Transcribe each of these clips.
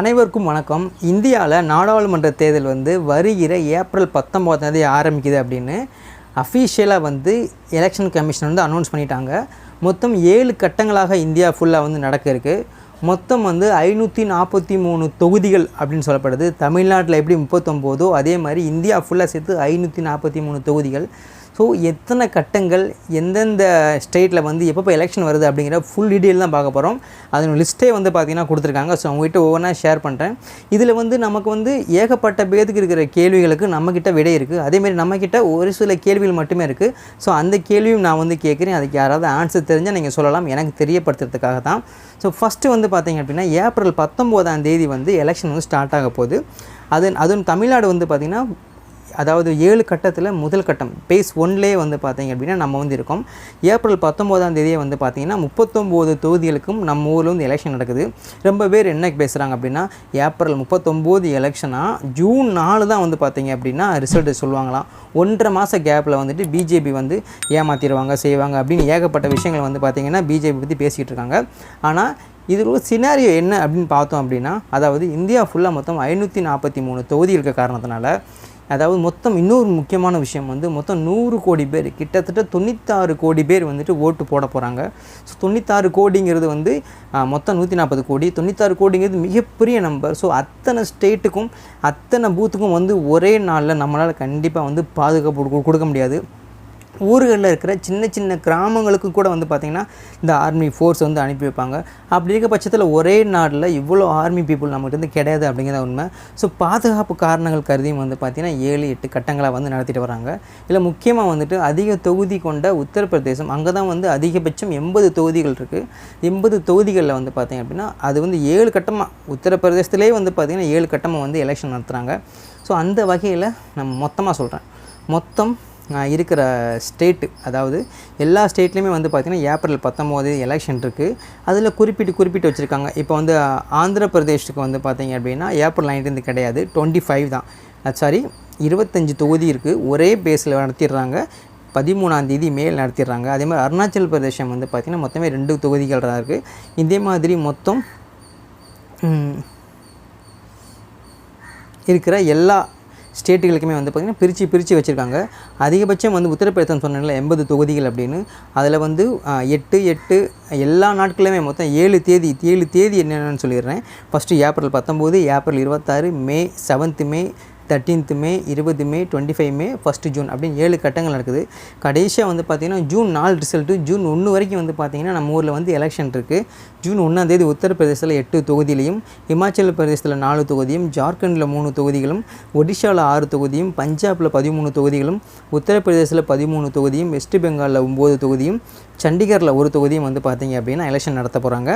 அனைவருக்கும் வணக்கம். இந்தியாவில் நாடாளுமன்ற தேர்தல் வந்து வருகிற ஏப்ரல் பத்தொம்போதாம் தேதி ஆரம்பிக்குது அப்படின்னு அஃபீஷியலாக வந்து எலெக்ஷன் கமிஷன் வந்து அனௌன்ஸ் பண்ணிட்டாங்க. மொத்தம் ஏழு கட்டங்களாக இந்தியா ஃபுல்லாக வந்து நடக்க இருக்குது மொத்தம் வந்து ஐநூற்றி நாற்பத்தி மூணு தொகுதிகள் அப்படின்னு சொல்லப்படுது. தமிழ்நாட்டில் எப்படி முப்பத்தொம்போதோ அதே மாதிரி இந்தியா ஃபுல்லாக சேர்த்து ஐநூற்றி நாற்பத்தி மூணு தொகுதிகள். ஸோ எத்தனை கட்டங்கள் எந்தெந்த ஸ்டேட்டில் வந்து எப்பப்போ எலெக்ஷன் வருது அப்படிங்கிற ஃபுல் டீட்டெயில் தான் பார்க்க போகிறோம் அதன் லிஸ்ட்டே வந்து பார்த்திங்கன்னா கொடுத்துருக்காங்க. ஸோ அவங்ககிட்ட ஒவ்வொன்றா ஷேர் பண்ணுறேன் இதில் வந்து நமக்கு வந்து ஏகப்பட்ட பேருக்கு இருக்கிற கேள்விகளுக்கு நம்மக்கிட்ட விடை இருக்குது அதேமாரி நம்மக்கிட்ட ஒரு சில கேள்விகள் மட்டுமே இருக்குது ஸோ அந்த கேள்வியும் நான் வந்து கேட்குறேன். அதுக்கு யாராவது ஆன்சர் தெரிஞ்சால் நீங்கள் சொல்லலாம். எனக்கு தெரியப்படுத்துறதுக்காக தான். ஸோ ஃபஸ்ட்டு வந்து பார்த்திங்க அப்படின்னா ஏப்ரல் பத்தொம்போதாம் தேதி வந்து எலெக்ஷன் வந்து ஸ்டார்ட் ஆக போகுது. அது அதுவும் தமிழ்நாடு வந்து பார்த்திங்கன்னா அதாவது ஏழு கட்டத்தில் முதல் கட்டம் பேஸ் ஒன்லேயே வந்து பார்த்தீங்க அப்படின்னா நம்ம வந்து இருக்கோம். ஏப்ரல் பத்தொம்போதாம் தேதியே வந்து பார்த்தீங்கன்னா முப்பத்தொம்போது தொகுதிகளுக்கும் நம்ம ஊரில் வந்து எலெக்ஷன் நடக்குது. ரொம்ப பேர் என்ன பேசுகிறாங்க அப்படின்னா ஏப்ரல் முப்பத்தொம்போது எலெக்ஷனாக ஜூன் நாலு தான் வந்து பார்த்தீங்க அப்படின்னா ரிசல்ட்டு சொல்லுவாங்களாம். ஒன்றரை மாத கேப்பில் வந்துட்டு பிஜேபி வந்து ஏமாற்றிடுவாங்க செய்வாங்க அப்படின்னு ஏகப்பட்ட விஷயங்கள் வந்து பார்த்திங்கன்னா பிஜேபி பற்றி பேசிகிட்டு இருக்காங்க. ஆனால் இதில் ஒரு சினாரியோ என்ன அப்படின்னு பார்த்தோம் அப்படின்னா அதாவது இந்தியா ஃபுல்லாக மொத்தம் ஐநூற்றி நாற்பத்தி மூணு தொகுதி இருக்க காரணத்தினால அதாவது மொத்தம் இன்னொரு முக்கியமான விஷயம் வந்து மொத்தம் நூறு கோடி பேர் கிட்டத்தட்ட தொண்ணூத்தாறு கோடி பேர் வந்துட்டு ஓட்டு போட போகிறாங்க ஸோ தொண்ணூத்தாறு கோடிங்கிறது வந்து மொத்தம் நூற்றி நாற்பது கோடி. தொண்ணூத்தாறு கோடிங்கிறது மிகப்பெரிய நம்பர் ஸோ அத்தனை ஸ்டேட்டுக்கும் அத்தனை பூத்துக்கும் வந்து ஒரே நாளில் நம்மளால் கண்டிப்பாக வந்து பாதுகாப்பு கொடு- கொடுக்க முடியாது. ஊர்களில் இருக்கிற சின்ன சின்ன கிராமங்களுக்கு கூட வந்து பார்த்திங்கன்னா இந்த ஆர்மி ஃபோர்ஸ் வந்து அனுப்பி வைப்பாங்க. அப்படி இருக்க பட்சத்தில் ஒரே நாட்டில் இவ்வளோ ஆர்மி பீப்புள் நம்மகிட்ட இருந்து கிடையாது அப்படிங்கிறத உண்மை. ஸோ பாதுகாப்பு காரணங்கள் கருதியும் வந்து பார்த்திங்கன்னா ஏழு எட்டு கட்டங்களாக வந்து நடத்திட்டு வராங்க. இல்லை முக்கியமாக வந்துட்டு அதிக தொகுதி கொண்ட உத்தரப்பிரதேசம் அங்கே தான் வந்து அதிகபட்சம் எண்பது தொகுதிகள் இருக்குது எண்பது தொகுதிகளில் வந்து பார்த்திங்க அப்படின்னா அது வந்து ஏழு கட்டமாக உத்தரப்பிரதேசத்திலே வந்து பார்த்திங்கன்னா ஏழு கட்டமாக வந்து எலெக்ஷன் நடத்துகிறாங்க ஸோ அந்த வகையில் நம்ம மொத்தமாக சொல்கிறேன் மொத்தம் இருக்கிற ஸ்டேட்டு அதாவது எல்லா ஸ்டேட்லேயுமே வந்து பார்த்திங்கன்னா ஏப்ரல் பத்தொம்போது எலெக்ஷன் இருக்குது அதில் குறிப்பிட்டு குறிப்பிட்டு வச்சுருக்காங்க. இப்போ வந்து ஆந்திர பிரதேஷுக்கு வந்து பார்த்திங்க அப்படின்னா ஏப்ரல் நைன்டீன் கிடையாது டுவெண்ட்டி ஃபைவ் தான் சாரி இருபத்தஞ்சி தொகுதி இருக்குது ஒரே பேஸில் நடத்திடுறாங்க. பதிமூணாம் தேதி மேல் நடத்திடுறாங்க. அதே மாதிரி அருணாச்சல் பிரதேசம் வந்து பார்த்திங்கன்னா மொத்தமே ரெண்டு தொகுதிகள் தான் இருக்குது இதே மாதிரி மொத்தம் இருக்கிற எல்லா ஸ்டேட்டுகளுக்குமே வந்து பார்த்திங்கன்னா பிரித்து பிரித்து வச்சுருக்காங்க. அதிகபட்சம் வந்து உத்தரப்பிரதேசம் சொன்னால எண்பது தொகுதிகள் அப்படின்னு. அதில் வந்து எட்டு எட்டு எல்லா நாட்களுமே மொத்தம் ஏழு தேதி ஏழு தேதி என்னென்னு சொல்லிடுறேன். ஃபஸ்ட்டு ஏப்ரல் பத்தொம்போது ஏப்ரல் இருபத்தாறு மே செவன்த்து மே தேர்ட்டீன்த்து மே இருபது May twenty five May first June அப்படின்னு ஏழு கட்டங்கள் நடக்குது. கடைசியாக வந்து பார்த்திங்கன்னா ஜூன் நாலு ரிசல்ட்டு ஜூன் ஒன்று வரைக்கும் வந்து பார்த்திங்கன்னா நம்ம ஊரில் வந்து எலெக்ஷன் இருக்குது ஜூன் ஒன்றாந்தேதி உத்தரப்பிரதேசத்தில் எட்டு தொகுதியிலையும் இமாச்சல பிரதேசத்தில் நாலு தொகுதியும் ஜார்க்கண்டில் மூணு தொகுதிகளும் ஒடிஷாவில் ஆறு தொகுதியும் பஞ்சாபில் பதிமூணு தொகுதிகளும் உத்தரப்பிரதேசத்தில் பதிமூணு தொகுதியும் வெஸ்ட் பெங்காலில் ஒம்பது தொகுதியும் சண்டிகரில் ஒரு தொகுதியும் வந்து பார்த்தீங்க அப்படின்னா எலெக்ஷன் நடத்த போகிறாங்க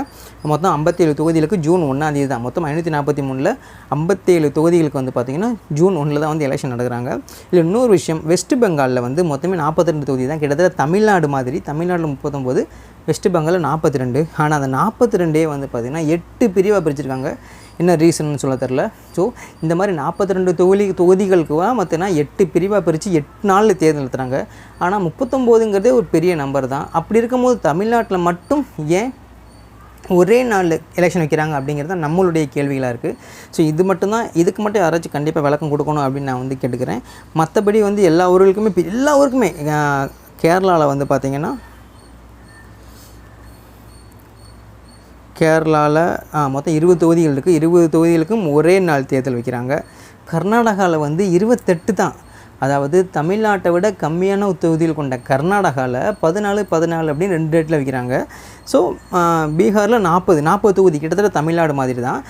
மொத்தம் ஐம்பத்தேழு தொகுதிகளுக்கு ஜூன் ஒன்றாம் தேதி தான். மொத்தம் ஐநூற்றி நாற்பத்தி மூணில் ஐம்பத்தேழு தொகுதிகளுக்கு வந்து பார்த்திங்கன்னா ஜூன் ஒன்றில் தான் வந்து எலெக்ஷன் நடக்கிறாங்க. இல்லை இன்னொரு விஷயம் வெஸ்ட் பெங்காலில் வந்து மொத்தமே நாற்பத்தி ரெண்டு தொகுதி தான். கிட்டத்தட்ட தமிழ்நாடு மாதிரி தமிழ்நாட்டில் முப்பத்தொம்போது வெஸ்ட் பெங்காலில் நாற்பத்தி ரெண்டு ஆனால் அந்த நாற்பத்தி ரெண்டே வந்து பார்த்திங்கன்னா எட்டு பிரிவாக பிரிச்சிருக்காங்க. என்ன ரீசன்னு சொல்ல தெரில ஸோ இந்த மாதிரி நாற்பத்தி ரெண்டு தொகுதி தொகுதிகளுக்கு மற்றனா எட்டு பிரிவாக பிரித்து எட்டு நாளில் தேர்தல் நடத்துகிறாங்க ஆனால் முப்பத்தொம்போதுங்கிறதே ஒரு பெரிய நம்பர் தான். அப்படி இருக்கும்போது தமிழ்நாட்டில் மட்டும் ஏன் ஒரே நாளில் எலெக்ஷன் வைக்கிறாங்க அப்படிங்கிறது தான் நம்மளுடைய கேள்விகளாக இருக்குது ஸோ இது மட்டும்தான் இதுக்கு மட்டும் யாராச்சும் கண்டிப்பாக விளக்கம் கொடுக்கணும் அப்படின்னு நான் வந்து கேட்டுக்கிறேன். மற்றபடி வந்து எல்லா ஊர்களுக்குமே எல்லா ஊருக்குமே கேரளாவில் வந்து பார்த்திங்கன்னா கேரளாவில் மொத்தம் இருபது தொகுதிகள் இருக்குது இருபது தொகுதிகளுக்கும் ஒரே நாள் தேர்தல் வைக்கிறாங்க. கர்நாடகாவில் வந்து இருபத்தெட்டு தான். அதாவது தமிழ்நாட்டை விட கம்மியான தொகுதிகள் கொண்ட கர்நாடகாவில் பதினாலு பதினாலு அப்படின்னு ரெண்டு டேட்டில் வைக்கிறாங்க. ஸோ பீகாரில் நாற்பது நாற்பது தொகுதி கிட்டத்தட்ட தமிழ்நாடு மாதிரி தான்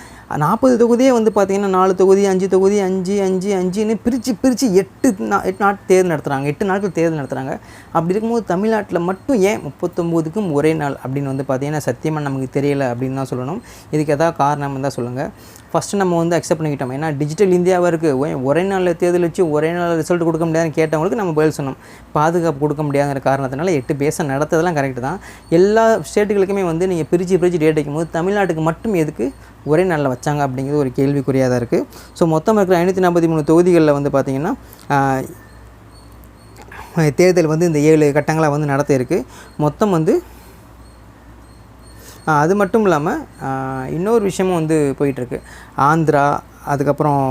நாற்பது தொகுதியே வந்து பார்த்திங்கன்னா நாலு தொகுதி அஞ்சு தொகுதி அஞ்சு அஞ்சு அஞ்சுன்னு பிரித்து பிரித்து எட்டு நா எட்டு நாட் தேர்தல் நடத்துகிறாங்க எட்டு நாட்கள் தேர்தல் நடத்துகிறாங்க அப்படி இருக்கும்போது தமிழ்நாட்டில் மட்டும் ஏன் முப்பத்தொம்போதுக்கும் ஒரே நாள் அப்படின்னு வந்து பார்த்திங்கன்னா சத்தியமாக நமக்கு தெரியலை அப்படின்னு தான் சொல்லணும். இதுக்கு எதாவது காரணம் தான் சொல்லுங்கள் ஃபஸ்ட்டு நம்ம வந்து அக்செப்ட் பண்ணிக்கிட்டோம். ஏன்னா டிஜிட்டல் இந்தியாவாக இருக்குது ஒரே நாளில் தேர்தல் வச்சு ஒரே நாள் ரிசல்ட் கொடுக்க முடியாதுன்னு கேட்டவங்களுக்கு நம்ம பதில் சொன்னோம் பாதுகாப்பு கொடுக்க முடியாதுங்கிற காரணத்தினால எட்டு பேச நடத்ததெல்லாம் கரெக்டு தான். எல்லா ஸ்டேட் ஸ்டேட்டுகளுக்குமே வந்து நீங்கள் பிரித்து பிரித்து டேட் வைக்கும்போது தமிழ்நாட்டுக்கு மட்டும் எதுக்கு ஒரே நாளில் வச்சாங்க அப்படிங்கிறது ஒரு கேள்விக்குறியாக தான் இருக்குது ஸோ மொத்தம் இருக்கிற ஐநூற்றி நாற்பத்தி மூணு தொகுதிகளில் வந்து பார்த்திங்கன்னா தேர்தல் வந்து இந்த ஏழு கட்டங்களாக வந்து நடத்த இருக்குது மொத்தம் வந்து அது மட்டும் இல்லாமல் இன்னொரு விஷயமும் வந்து போயிட்டுருக்கு ஆந்திரா அதுக்கப்புறம்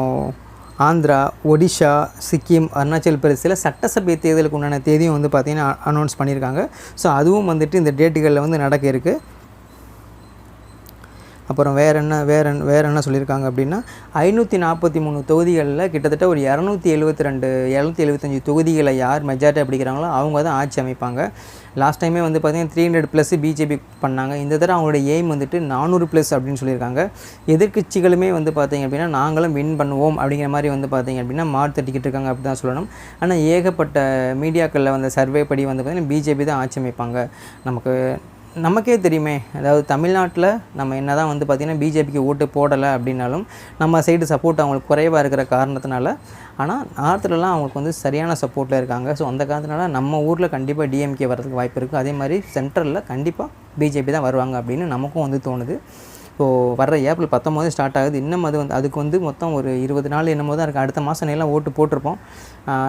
ஆந்திரா ஒடிஷா சிக்கிம் அருணாச்சல் பிரதேசில் சட்டசபை தேர்தலுக்கு உண்டான தேதியும் வந்து பார்த்திங்கன்னா அனௌன்ஸ் பண்ணியிருக்காங்க. ஸோ அதுவும் வந்துட்டு இந்த டேட்டுகளில் வந்து நடக்க இருக்குது அப்புறம் வேறு என்ன வேறு வேறு என்ன சொல்லியிருக்காங்க அப்படின்னா ஐநூற்றி நாற்பத்தி மூணு தொகுதிகளில் கிட்டத்தட்ட ஒரு இரநூத்தி எழுபத்தி ரெண்டு இரநூத்தி எழுபத்தஞ்சி தொகுதிகளை யார் மெஜாரிட்டி பிடிக்கிறாங்களோ அவங்க தான் ஆட்சி அமைப்பாங்க. லாஸ்ட் டைமே வந்து பார்த்திங்கன்னா த்ரீ ஹண்ட்ரட் ப்ளஸ் பிஜேபி பண்ணாங்க. இந்த தடவை அவங்களோட எய்ம் வந்துட்டு நானூறு ப்ளஸ் அப்படின்னு சொல்லியிருக்காங்க. எதிர்க்கட்சிகளுமே வந்து பார்த்திங்க அப்படின்னா நாங்களும் வின் பண்ணுவோம் அப்படிங்கிற மாதிரி வந்து பார்த்திங்க அப்படின்னா மாறு தட்டிக்கிட்டு இருக்காங்க அப்படி தான் சொல்லணும். ஆனால் ஏகப்பட்ட மீடியாக்களில் வந்த சர்வே படி வந்து பார்த்திங்கன்னா பிஜேபி தான் ஆட்சி அமைப்பாங்க. நமக்கு நமக்கே தெரியுமே அதாவது தமிழ்நாட்டில் நம்ம என்ன தான் வந்து பார்த்திங்கன்னா பிஜேபிக்கு ஓட்டு போடலை அப்படின்னாலும் நம்ம சைடு சப்போர்ட் அவங்களுக்கு குறைவாக இருக்கிற காரணத்தினால ஆனால் நார்த்துலலாம் அவங்களுக்கு வந்து சரியான சப்போர்ட்டில் இருக்காங்க. ஸோ அந்த காரணத்தினால நம்ம ஊரில் கண்டிப்பாக டிஎம்கே வரதுக்கு வாய்ப்பு இருக்குது அதே மாதிரி சென்ட்ரலில் கண்டிப்பாக பிஜேபி தான் வருவாங்க அப்படின்னு நமக்கும் வந்து தோணுது. இப்போது வர்ற ஏப்ரல் பத்தொம்போது ஸ்டார்ட் ஆகுது. இன்னும் அது வந்து அதுக்கு வந்து மொத்தம் ஒரு இருபது நாள் என்னமோ தான் இருக்குது அடுத்த மாதம் எல்லாம் ஓட்டு போட்டிருப்போம்.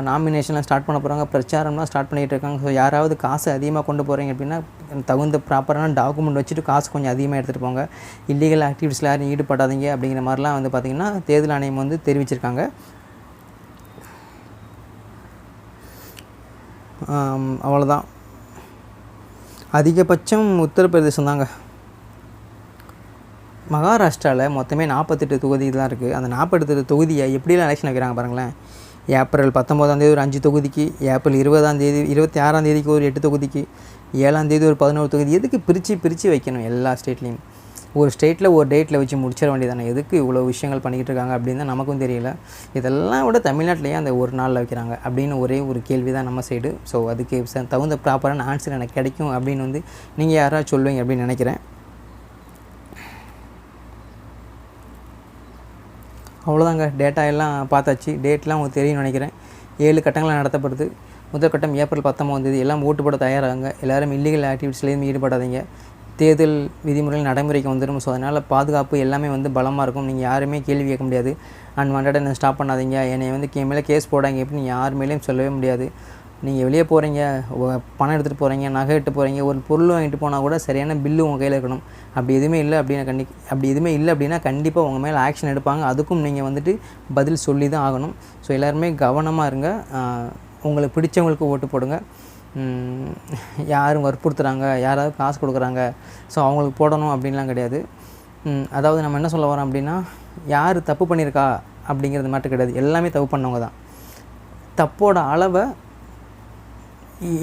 நாமினேஷன்லாம் ஸ்டார்ட் பண்ண போகிறாங்க பிரச்சாரம்லாம் ஸ்டார்ட் பண்ணிகிட்டு இருக்காங்க. ஸோ யாராவது காசு அதிகமாக கொண்டு போகிறீங்க அப்படின்னா தகுந்த ப்ராப்பரான டாக்குமெண்ட் வச்சுட்டு காசு கொஞ்சம் அதிகமாக எடுத்துகிட்டு போங்க. இல்லீகல் ஆக்டிவிட்டீஸில் யாரும் ஈடுபடாதீங்க அப்படிங்கிற மாதிரிலாம் வந்து பார்த்திங்கன்னா தேர்தல் ஆணையம் வந்து தெரிவிச்சிருக்காங்க. அவ்வளோதான் அதிகபட்சம் உத்தரப்பிரதேசம் தாங்க மகாராஷ்டிராவில் மொத்தமே நாற்பத்தெட்டு தொகுதி தான் இருக்குது அந்த நாற்பத்தெட்டு தொகுதியை எப்படிலாம் எலெக்ஷன் வைக்கிறாங்க பாருங்களேன். ஏப்ரல் பத்தொம்போதாம் தேதி ஒரு அஞ்சு தொகுதிக்கு ஏப்ரல் இருபதாம் தேதி இருபத்தி ஆறாம் தேதிக்கு ஒரு எட்டு தொகுதிக்கு ஏழாம் தேதி ஒரு பதினோரு தொகுதி எதுக்கு பிரித்து பிரித்து வைக்கணும் எல்லா ஸ்டேட்லேயும் ஒரு ஸ்டேட்டில் ஒரு டேட்டில் வச்சு முடிச்சிட வேண்டியதானே எதுக்கு இவ்வளோ விஷயங்கள் பண்ணிக்கிட்டு இருக்காங்க அப்படின்னு தான் நமக்கும் தெரியல. இதெல்லாம் விட தமிழ்நாட்டிலேயே அந்த ஒரு நாளில் வைக்கிறாங்க அப்படின்னு ஒரே ஒரு கேள்வி தான் நம்ம சைடு ஸோ அதுக்கு தகுந்த ப்ராப்பரான ஆன்சர் எனக்கு கிடைக்கும் அப்படின்னு வந்து நீங்கள் யாராவது சொல்லுவீங்க அப்படின்னு நினைக்கிறேன். அவ்வளோதாங்க. டேட்டா எல்லாம் பார்த்தாச்சு. டேட்லாம் உங்களுக்கு தெரியும்னு நினைக்கிறேன். ஏழு கட்டங்களாக நடத்தப்படுது. முதல் கட்டம் ஏப்ரல் பத்தொம்பதாம் தேதி எல்லாம் ஓட்டு போட தயாராகுங்க. எல்லாரும் இல்லீகல் ஆக்டிவிட்டிஸ்லேயும் ஈடுபடாதீங்க. தேர்தல் விதிமுறைகள் நடைமுறைக்கு வந்துடும் ஸோ அதனால் பாதுகாப்பு எல்லாமே வந்து பலமாக இருக்கும். நீங்கள் யாருமே கேள்வி கேட்க முடியாது. அன்வான்டாக என்ன ஸ்டாப் பண்ணாதீங்க. என்னை வந்து கே மேலே கேஸ் போடாங்க எப்படின்னு யார் மேலேயும் சொல்லவே முடியாது. நீங்கள் வெளியே போகிறீங்க பணம் எடுத்துகிட்டு போகிறீங்க நகை எடுத்து போகிறீங்க ஒரு பொருள் வாங்கிட்டு போனால் கூட சரியான பில்லு உங்கள் கையில் இருக்கணும். அப்படி எதுவுமே இல்லை அப்படின்னா கண்டி அப்படி எதுவுமே இல்லை அப்படின்னா கண்டிப்பாக உங்கள் மேலே ஆக்ஷன் எடுப்பாங்க. அதுக்கும் நீங்கள் வந்துட்டு பதில் சொல்லி தான் ஆகணும். ஸோ எல்லாருமே கவனமாக இருங்க. உங்களுக்கு பிடிச்சவங்களுக்கு ஓட்டு போடுங்க. யாரும் வற்புறுத்துகிறாங்க யாராவது காசு கொடுக்குறாங்க ஸோ அவங்களுக்கு போடணும் அப்படின்லாம் கிடையாது. அதாவது நம்ம என்ன சொல்ல வரோம் அப்படின்னா யார் தப்பு பண்ணியிருக்கா அப்படிங்கிறது மட்டும் கிடையாது. எல்லாமே தப்பு பண்ணவங்க தான். தப்போட அளவை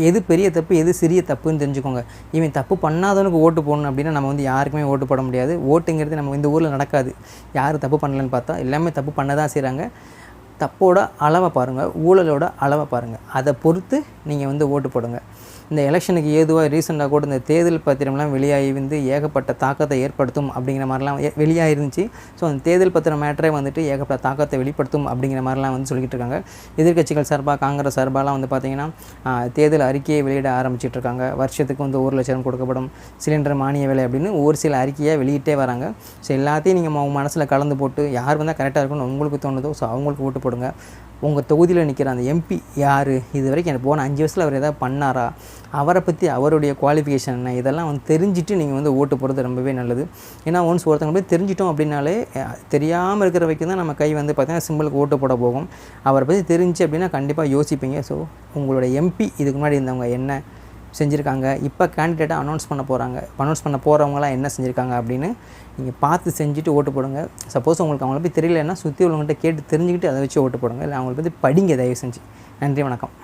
எது பெரிய தப்பு எது சிறிய தப்புன்னு தெரிஞ்சுக்கோங்க. இவன் தப்பு பண்ணாதவனுக்கு ஓட்டு போடணும் அப்படின்னா நம்ம வந்து யாருக்குமே ஓட்டு போட முடியாது. ஓட்டுங்கிறது நம்ம இந்த ஊரில் நடக்காது. யார் தப்பு பண்ணலன்னு பார்த்தா எல்லாமே தப்பு பண்ண தான் செய்கிறாங்க தப்போட அளவை பாருங்கள் ஊழலோட அளவை பாருங்கள் அதை பொறுத்து நீங்கள் வந்து ஓட்டு போடுங்க. இந்த எலெக்ஷனுக்கு ஏதுவாக ரீசெண்டாக கூட இந்த தேர்தல் பத்திரம்லாம் வெளியாகி வந்து ஏகப்பட்ட தாக்கத்தை ஏற்படுத்தும் அப்படிங்கிற மாதிரிலாம் ஏ- வெளியாயிருந்துச்சு. ஸோ அந்த தேர்தல் பத்திரம் மேட்டரே வந்துட்டு ஏகப்பட்ட தாக்கத்தை வெளிப்படுத்தும் அப்படிங்கிற மாதிரிலாம் வந்து சொல்லிக்கிட்டு இருக்காங்க. எதிர்க்கட்சிகள் சார்பாக காங்கிரஸ் சார்பாலாம் வந்து பார்த்திங்கன்னா தேர்தல் அறிக்கையை வெளியிட ஆரம்பிச்சிட்டு இருக்காங்க. வருஷத்துக்கு வந்து ஒரு லட்சம் கொடுக்கப்படும் சிலிண்டர் மானிய விலை அப்படின்னு ஒரு சில அறிக்கையாக வெளியிட்டே வராங்க. ஸோ எல்லாத்தையும் நீங்கள் உங்கள் மனசில் கலந்து போட்டு யார் வந்தால் கரெக்டாக இருக்கும்னு உங்களுக்கு தோணுதோ ஸோ அவங்களுக்கு ஓட்டு போடுங்க. உங்கள் தொகுதியில் நிற்கிற அந்த எம்பி யார்? இது வரைக்கும் எனக்கு போன அஞ்சு வருஷத்தில் அவர் எதாவது பண்ணாரா? அவரை பற்றி அவருடைய குவாலிஃபிகேஷன் என்ன? இதெல்லாம் வந்து தெரிஞ்சுட்டு நீங்கள் வந்து ஓட்டு போடுறது ரொம்பவே நல்லது. ஏன்னா ஒன்ஸ் ஒருத்தவங்க போய் தெரிஞ்சிட்டோம் அப்படின்னாலே தெரியாமல் இருக்கிற வரைக்கும் தான் நம்ம கை வந்து பார்த்தீங்கன்னா சிம்பிளுக்கு ஓட்டு போட போகும். அவரை பற்றி தெரிஞ்சு அப்படின்னா கண்டிப்பாக யோசிப்பீங்க. ஸோ உங்களோட எம்பி இதுக்கு முன்னாடி இருந்தவங்க என்ன? செஞ்சுருக்காங்க. இப்போ கேண்டிடேட்டாக அனௌன்ஸ் பண்ண போகிறாங்க அனௌன்ஸ் பண்ண போகிறவங்களாம் என்ன செஞ்சுருக்காங்க அப்படின்னு நீங்கள் பார்த்து செஞ்சுட்டு ஓட்டு போடுங்க. சப்போஸ் உங்களுக்கு அவங்கள பற்றி தெரியலன்னா சுற்றி உள்ளவங்கள்ட்ட கேட்டு தெரிஞ்சுக்கிட்டு அதை வச்சு ஓட்டு போடுங்க. இல்லை அவங்கள பற்றி படிங்க தயவு செஞ்சு. நன்றி வணக்கம்.